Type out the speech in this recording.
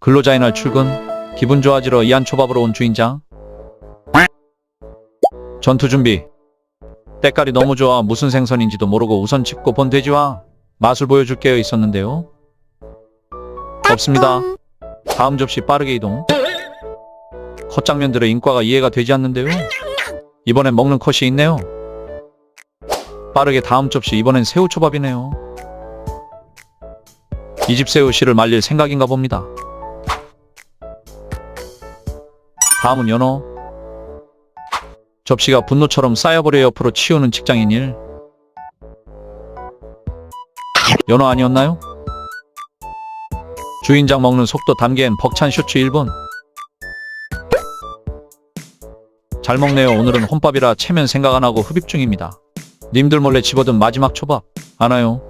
근로자의 날 출근. 기분 좋아지러 이한 초밥으로 온 주인장. 전투 준비. 때깔이 너무 좋아 무슨 생선인지도 모르고 우선 짚고 본 돼지와 맛을 보여줄게요 있었는데요. 없습니다. 다음 접시 빠르게 이동. 컷 장면들의 인과가 이해가 되지 않는데요. 이번엔 먹는 컷이 있네요. 빠르게 다음 접시 이번엔 새우초밥이네요. 이 집 새우 씨를 말릴 생각인가 봅니다. 다음은 연어. 접시가 분노처럼 쌓여버려 옆으로 치우는 직장인 일. 연어 아니었나요? 주인장 먹는 속도 담기엔 벅찬 쇼츠 1분. 잘 먹네요. 오늘은 혼밥이라 체면 생각 안 하고 흡입 중입니다. 님들 몰래 집어든 마지막 초밥. 안 와요.